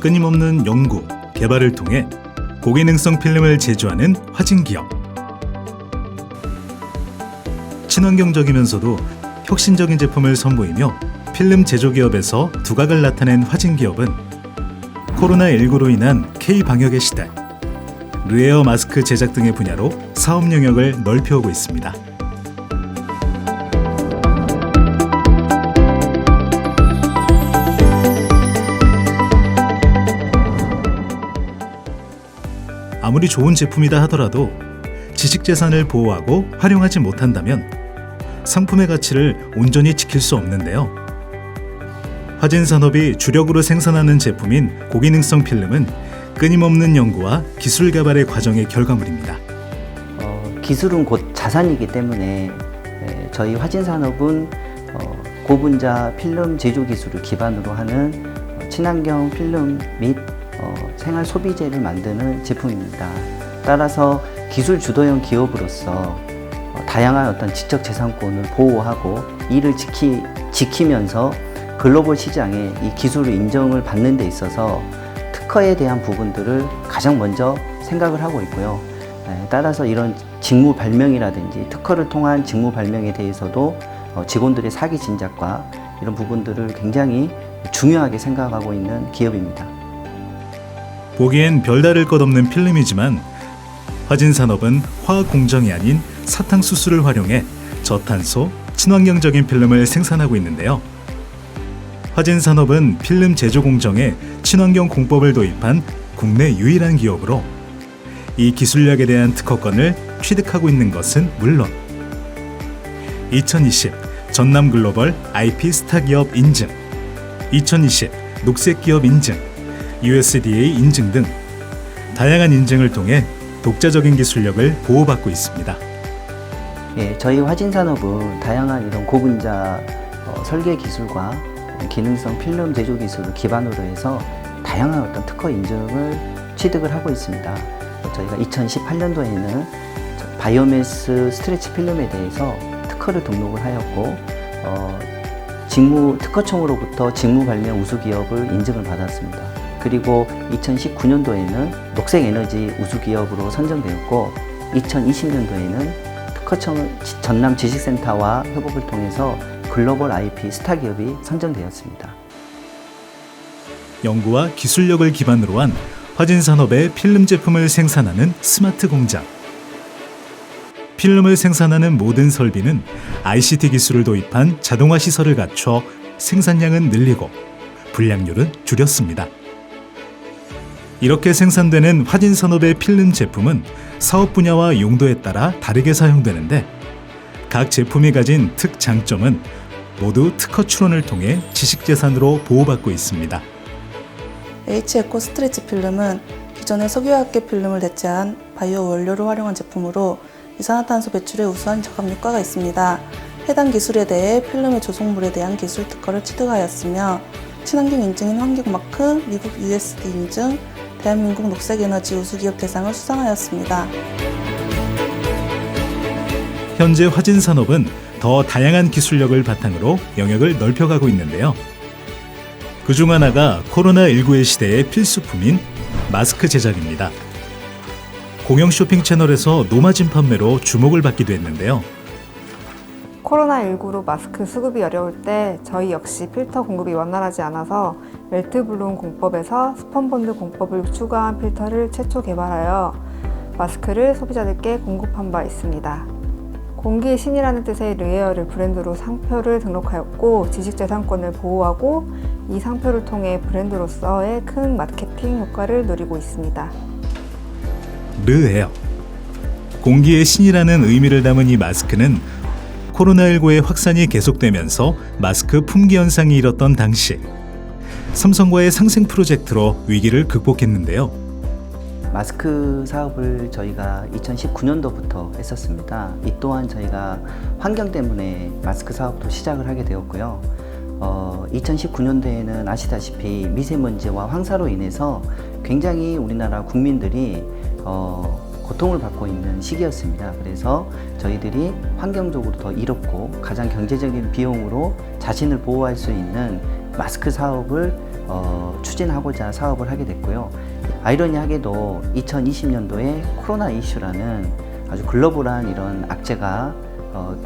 끊임없는 연구, 개발을 통해 고기능성 필름을 제조하는 화진 기업. 친환경적이면서도 혁신적인 제품을 선보이며 필름 제조 기업에서 두각을 나타낸 화진 기업은 코로나19로 인한 K 방역의 시대, 르에어 마스크 제작 등의 분야로 사업 영역을 넓혀오고 있습니다. 아무리 좋은 제품이다 하더라도 지식 재산을 보호하고 활용하지 못한다면 상품의 가치를 온전히 지킬 수 없는데요. 화진 산업이 주력으로 생산하는 제품인 고기능성 필름은 끊임없는 연구와 기술 개발의 과정의 결과물입니다. 어, 기술은 곧 자산이기 때문에 에, 저희 화진 산업은 어, 고분자 필름 제조 기술을 기반으로 하는 어, 친환경 필름 및 어, 생활 소비재를 만드는 제품입니다. 따라서 기술 주도형 기업으로서 어, 다양한 어떤 지적 재산권을 보호하고 이를 지키, 지키면서 글로벌 시장에 이 기술을 인정을 받는 데 있어서 특허에 대한 부분들을 가장 먼저 생각을 하고 있고요. 에, 따라서 이런 직무 발명이라든지 특허를 통한 직무 발명에 대해서도 어, 직원들의 사기 진작과 이런 부분들을 굉장히 중요하게 생각하고 있는 기업입니다. 보기엔 별다를 것 없는 필름이지만 화진 산업은 화학 공정이 아닌 사탕수수를 활용해 저탄소, 친환경적인 필름을 생산하고 있는데요. 화진 산업은 필름 제조 공정에 친환경 공법을 도입한 국내 유일한 기업으로 이 기술력에 대한 특허권을 취득하고 있는 것은 물론 2020 전남 글로벌 IP 스타 기업 인증, 2020 녹색 기업 인증, USDA 인증 등 다양한 인증을 통해 독자적인 기술력을 보호받고 있습니다. 예, 저희 화진 산업은 다양한 이런 고분자 어, 설계 기술과 기능성 필름 제조 기술을 기반으로 해서 다양한 어떤 특허 인증을 취득을 하고 있습니다. 어, 저희가 2018년도에는 바이오매스 스트레치 필름에 대해서 특허를 등록을 하였고 어, 직무 특허청으로부터 직무 발명 우수 기업을 인증을 받았습니다. 그리고 2019년도에는 녹색 에너지 우수 기업으로 선정되었고 2020년도에는 특허청 전남 지식센터와 협업을 통해서 글로벌 IP 스타 기업이 선정되었습니다. 연구와 기술력을 기반으로 한 화진 산업의 필름 제품을 생산하는 스마트 공장. 필름을 생산하는 모든 설비는 ICT 기술을 도입한 자동화 시설을 갖춰 생산량은 늘리고 불량률은 줄였습니다. 이렇게 생산되는 화진 산업의 필름 제품은 사업 분야와 용도에 따라 다르게 사용되는데 각 제품이 가진 특 장점은 모두 특허 출원을 통해 지식 재산으로 보호받고 있습니다. H에코 스트레치 필름은 기존의 석유화학계 필름을 대체한 바이오 원료를 활용한 제품으로 이산화탄소 배출에 우수한 저감 효과가 있습니다. 해당 기술에 대해 필름의 조성물에 대한 기술 특허를 취득하였으며 친환경 인증인 환경마크, 미국 USD 인증, 대한민국 녹색에너지 우수기업 대상을 수상하였습니다. 현재 화진 산업은 더 다양한 기술력을 바탕으로 영역을 넓혀가고 있는데요. 그중 하나가 코로나19의 시대의 필수품인 마스크 제작입니다. 공영 쇼핑 채널에서 노마진 판매로 주목을 받기도 했는데요. 코로나19로 마스크 수급이 어려울 때 저희 역시 필터 공급이 원활하지 않아서 멜트 블룸 공법에서 스펀본드 공법을 추가한 필터를 최초 개발하여 마스크를 소비자들께 공급한 바 있습니다. 공기의 신이라는 뜻의 르에어를 브랜드로 상표를 등록하였고 지식재산권을 보호하고 이 상표를 통해 브랜드로서의 큰 마케팅 효과를 누리고 있습니다. 르에어. 공기의 신이라는 의미를 담은 이 마스크는 코로나19의 확산이 계속되면서 마스크 품귀 현상이 일었던 당시 삼성과의 상생 프로젝트로 위기를 극복했는데요. 마스크 사업을 저희가 2019년도부터 했었습니다. 이 또한 저희가 환경 때문에 마스크 사업도 시작을 하게 되었고요. 어, 2019년도에는 아시다시피 미세먼지와 황사로 인해서 굉장히 우리나라 국민들이 어, 고통을 받고 있는 시기였습니다. 그래서 저희들이 환경적으로 더 이롭고 가장 경제적인 비용으로 자신을 보호할 수 있는 마스크 사업을 어, 추진하고자 사업을 하게 됐고요. 아이러니하게도 2020년도에 코로나 이슈라는 아주 글로벌한 이런 악재가 어,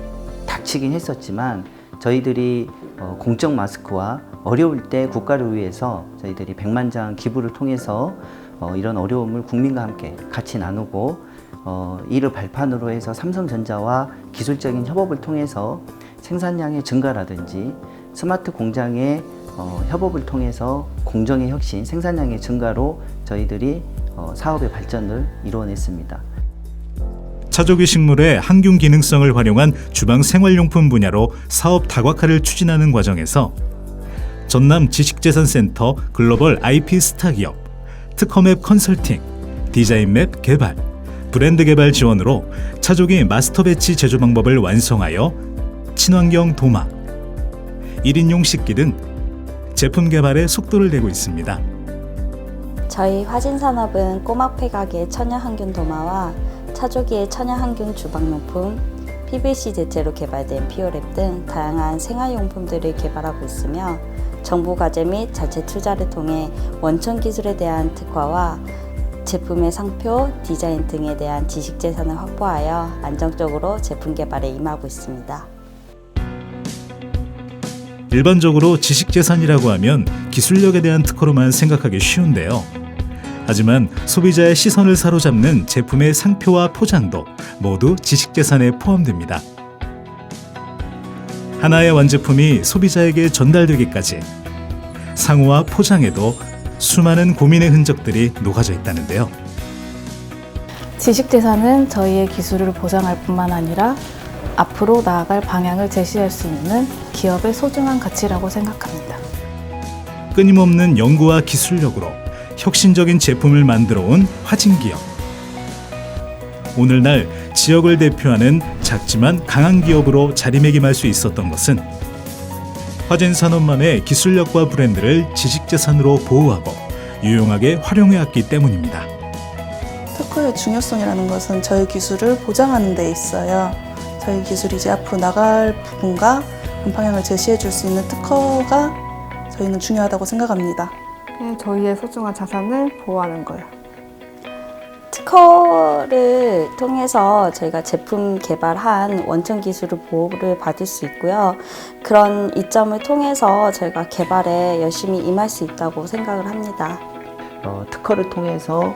닥치긴 했었지만 저희들이 어, 공적 마스크와 어려울 때 국가를 위해서 저희들이 100만 장 기부를 통해서 어, 이런 어려움을 국민과 함께 같이 나누고 어, 이를 발판으로 해서 삼성전자와 기술적인 협업을 통해서 생산량의 증가라든지 스마트 공장의 어, 협업을 통해서 공정의 혁신, 생산량의 증가로 저희들이 어, 사업의 발전을 이루어냈습니다. 차조기 식물의 항균 기능성을 활용한 주방 생활용품 분야로 사업 다각화를 추진하는 과정에서 전남 지식재산센터 글로벌 IP 스타 기업, 특허맵 컨설팅, 디자인맵 개발, 브랜드 개발 지원으로 차조기 마스터 배치 제조 방법을 완성하여 친환경 도마, 1인용 식기 등 제품 개발에 속도를 내고 있습니다. 저희 화진 산업은 꼬막폐각의 천연 항균 도마와 차조기의 천연 항균 주방용품, PVC 제재로 개발된 피오랩 등 다양한 생활용품들을 개발하고 있으며 정부 과제 및 자체 투자를 통해 원천 기술에 대한 특화와 제품의 상표, 디자인 등에 대한 지식 재산을 확보하여 안정적으로 제품 개발에 임하고 있습니다. 일반적으로 지식 재산이라고 하면 기술력에 대한 특허로만 생각하기 쉬운데요. 하지만 소비자의 시선을 사로잡는 제품의 상표와 포장도 모두 지식 재산에 포함됩니다. 하나의 완제품이 소비자에게 전달되기까지 상호와 포장에도 수많은 고민의 흔적들이 녹아져 있다는데요. 지식재산은 저희의 기술을 보장할 뿐만 아니라 앞으로 나아갈 방향을 제시할 수 있는 기업의 소중한 가치라고 생각합니다. 끊임없는 연구와 기술력으로 혁신적인 제품을 만들어 온 화진기업. 오늘날 지역을 대표하는 작지만 강한 기업으로 자리매김할 수 있었던 것은 화진 산업만의 기술력과 브랜드를 지식재산으로 보호하고 유용하게 활용해왔기 때문입니다. 특허의 중요성이라는 것은 저희 기술을 보장하는 데 있어요. 저희 기술이 이제 앞으로 나갈 부분과 방향을 제시해 줄 수 있는 특허가 저희는 중요하다고 생각합니다. 네, 저희의 소중한 자산을 보호하는 거요. 특허를 통해서 저희가 제품 개발한 원천 기술을 보호를 받을 수 있고요. 그런 이점을 통해서 저희가 개발에 열심히 임할 수 있다고 생각을 합니다. 어, 특허를 통해서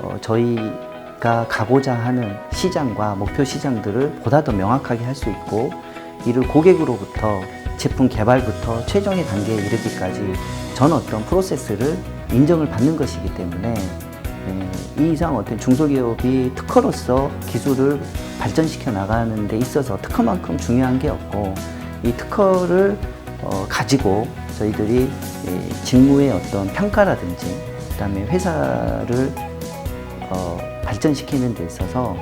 어, 저희가 가고자 하는 시장과 목표 시장들을 보다 더 명확하게 할 수 있고 이를 고객으로부터 제품 개발부터 최종의 단계에 이르기까지 전 어떤 프로세스를 인정을 받는 것이기 때문에 예, 이 이상 어떤 중소기업이 특허로서 기술을 발전시켜 나가는 데 있어서 특허만큼 중요한 게 없고 이 특허를 어, 가지고 저희들이 예, 직무의 어떤 평가라든지 그다음에 회사를 어, 발전시키는 데 있어서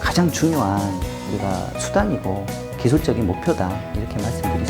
가장 중요한 우리가 수단이고 기술적인 목표다 이렇게 있겠습니다.